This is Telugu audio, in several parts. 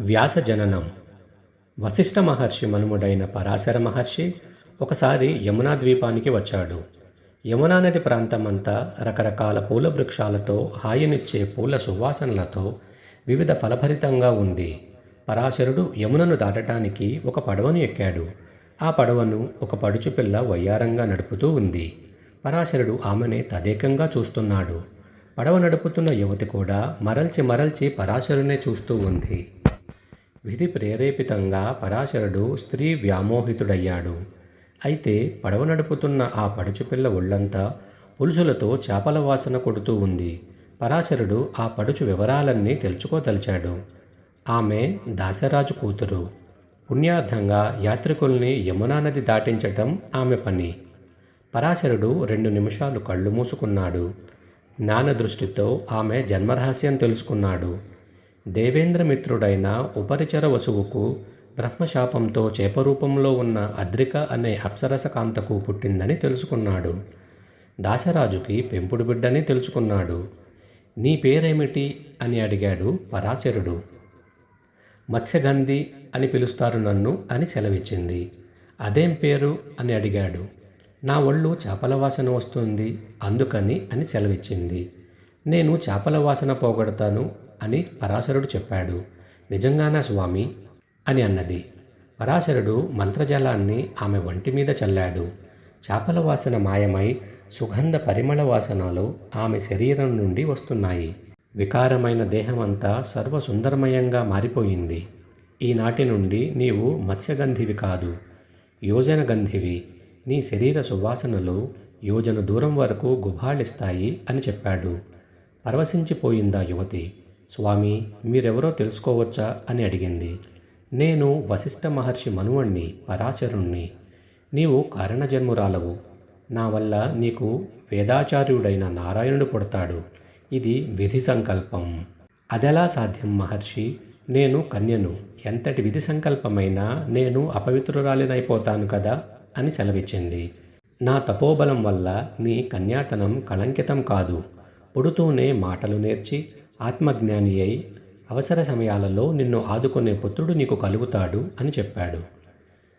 వ్యాస జననం వశిష్ఠ మహర్షి మనుముడైన పరాశర మహర్షి ఒకసారి యమునా ద్వీపానికి వచ్చాడు. యమునా నది ప్రాంతమంతా రకరకాల పూల వృక్షాలతో హాయినిచ్చే పూల సువాసనలతో వివిధ ఫలభరితంగా ఉంది. పరాశరుడు యమునను దాటటానికి ఒక పడవను ఎక్కాడు. ఆ పడవను ఒక పడుచు పిల్ల వయ్యారంగా నడుపుతూ ఉంది. పరాశరుడు ఆమెనే తదేకంగా చూస్తున్నాడు. పడవ నడుపుతున్న యువతి కూడా మరల్చి మరల్చి పరాశరునే చూస్తూ ఉంది. విధి ప్రేరేపితంగా పరాశరుడు స్త్రీ వ్యామోహితుడయ్యాడు. అయితే పడవ నడుపుతున్న ఆ పడుచుపిల్ల ఒళ్ళంతా పులుసులతో చేపల వాసన కొడుతూ ఉంది. పరాశరుడు ఆ పడుచు వివరాలన్నీ తెలుసుకోదలిచాడు. ఆమె దాసరాజు కూతురు. పుణ్యార్థంగా యాత్రికుల్ని యమునా నది దాటించటం ఆమె పని. పరాశరుడు రెండు నిమిషాలు కళ్ళు మూసుకున్నాడు. జ్ఞానదృష్టితో ఆమె జన్మరహస్యం తెలుసుకున్నాడు. దేవేంద్రమిత్రుడైన ఉపరిచర వసువుకు బ్రహ్మశాపంతో చేపరూపంలో ఉన్న అద్రిక అనే అప్సరస కాంతకు పుట్టిందని తెలుసుకున్నాడు. దాసరాజుకి పెంపుడు బిడ్డని తెలుసుకున్నాడు. నీ పేరేమిటి? అని అడిగాడు పరాశరుడు. మత్స్యగంధి అని పిలుస్తారు నన్ను అని సెలవిచ్చింది. అదేం పేరు? అని అడిగాడు. నా ఒళ్ళు చేపల వాసన వస్తుంది అందుకని అని సెలవిచ్చింది. నేను చేపల వాసన పోగొడతాను అని పరాశరుడు చెప్పాడు. నిజంగానా స్వామి అని అన్నది. పరాశరుడు మంత్రజలాన్ని ఆమె వంటి మీద చల్లాడు. చేపల వాసన మాయమై సుగంధ పరిమళ వాసనలు ఆమె శరీరం నుండి వస్తున్నాయి. వికారమైన దేహమంతా సర్వసుందరమయంగా మారిపోయింది. ఈనాటి నుండి నీవు మత్స్యగంధివి కాదు. యోజన గంధివి. నీ శరీర సువాసనలు యోజన దూరం వరకు గుబాళిస్తాయి అని చెప్పాడు. పరవశించిపోయిందా యువతి? స్వామి మీరెవరో తెలుసుకోవచ్చా? అని అడిగింది. నేను వశిష్ఠ మహర్షి మనువణ్ణి పరాశరుణ్ణి. నీవు కారణజన్మురాలవు. నా వల్ల నీకు వేదాచార్యుడైన నారాయణుడు పుడతాడు. ఇది విధి సంకల్పం. అదెలా సాధ్యం మహర్షి? నేను కన్యను. ఎంతటి విధి సంకల్పమైనా నేను అపవిత్రురాలినైపోతాను కదా? అని సెలవిచ్చింది. నా తపోబలం వల్ల నీ కన్యాతనం కళంకితం కాదు. పుడుతూనే మాటలు నేర్చి ఆత్మజ్ఞాని అయి అవసర సమయాలలో నిన్ను ఆదుకునే పుత్రుడు నీకు కలుగుతాడు అని చెప్పాడు.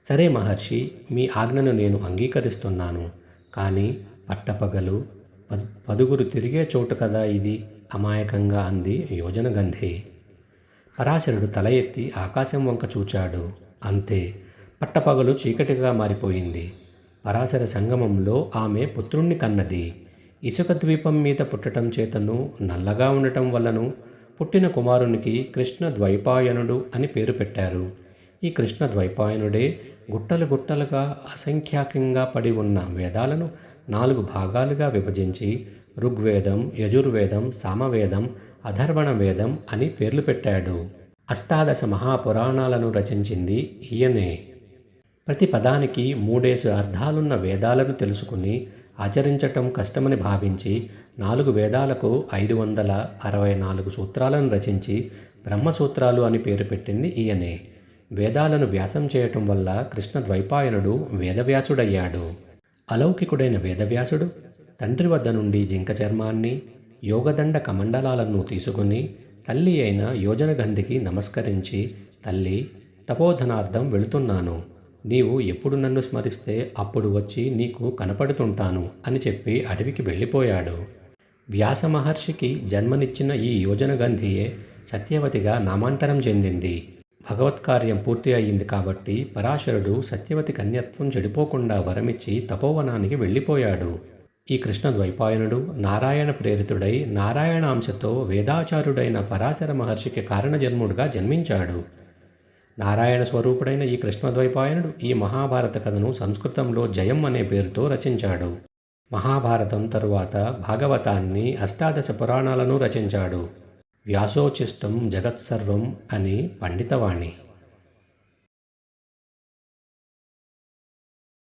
సరే మహర్షి మీ ఆజ్ఞను నేను అంగీకరిస్తున్నాను. కానీ పట్టపగలు పద్ పదుగురు తిరిగే చోటు కదా ఇది? అమాయకంగా అంది యోజన గంధి పరాశరుడు తల ఎత్తి ఆకాశం వంక చూచాడు. అంతే పట్టపగలు చీకటిగా మారిపోయింది. పరాశర సంగమంలో ఆమె పుత్రుణ్ణి కన్నది. ఇసుక ద్వీపం మీద పుట్టటం చేతను నల్లగా ఉండటం వల్లను పుట్టిన కుమారునికి కృష్ణ ద్వైపాయనుడు అని పేరు పెట్టారు. ఈ కృష్ణ ద్వైపాయనుడే గుట్టలు గుట్టలుగా అసంఖ్యాకంగా పడి ఉన్న వేదాలను నాలుగు భాగాలుగా విభజించి ఋగ్వేదం యజుర్వేదం సామవేదం అధర్వణ వేదం అని పేర్లు పెట్టాడు. అష్టాదశ మహాపురాణాలను రచించింది ఈయనే. ప్రతి పదానికి మూడేసు అర్థాలున్న వేదాలను తెలుసుకుని ఆచరించటం కష్టమని భావించి నాలుగు వేదాలకు ఐదు వందల అరవై నాలుగు సూత్రాలను రచించి బ్రహ్మసూత్రాలు అని పేరు పెట్టింది ఈయనే. వేదాలను వ్యాసం చేయటం వల్ల కృష్ణ ద్వైపాయనుడు వేదవ్యాసుడయ్యాడు. అలౌకికుడైన వేదవ్యాసుడు తండ్రి వద్ద నుండి జింక చర్మాన్ని యోగదండ కమండలాలను తీసుకుని తల్లి అయిన యోజనగంధికి నమస్కరించి తల్లి తపోధనార్థం వెళుతున్నాను. నీవు ఎప్పుడు నన్ను స్మరిస్తే అప్పుడు వచ్చి నీకు కనపడుతుంటాను అని చెప్పి అడవికి వెళ్ళిపోయాడు. వ్యాస మహర్షికి జన్మనిచ్చిన ఈ యోజన గంధియే సత్యవతిగా నామాంతరం చెందింది. భగవత్కార్యం పూర్తి అయ్యింది కాబట్టి పరాశరుడు సత్యవతి కన్యత్వం చెడిపోకుండా వరమిచ్చి తపోవనానికి వెళ్ళిపోయాడు. ఈ కృష్ణ ద్వైపాయనుడు నారాయణ ప్రేరితుడై నారాయణాంశతో వేదాచారుడైన పరాశర మహర్షికి కారణజన్ముడుగా జన్మించాడు. నారాయణ స్వరూపుడైన ఈ కృష్ణద్వైపాయనుడు ఈ మహాభారత కథను సంస్కృతంలో జయం అనే పేరుతో రచించాడు. మహాభారతం తరువాత భాగవతాన్ని అష్టాదశ పురాణాలను రచించాడు. వ్యాసోచిష్టం జగత్సర్వం అని పండితవాణి.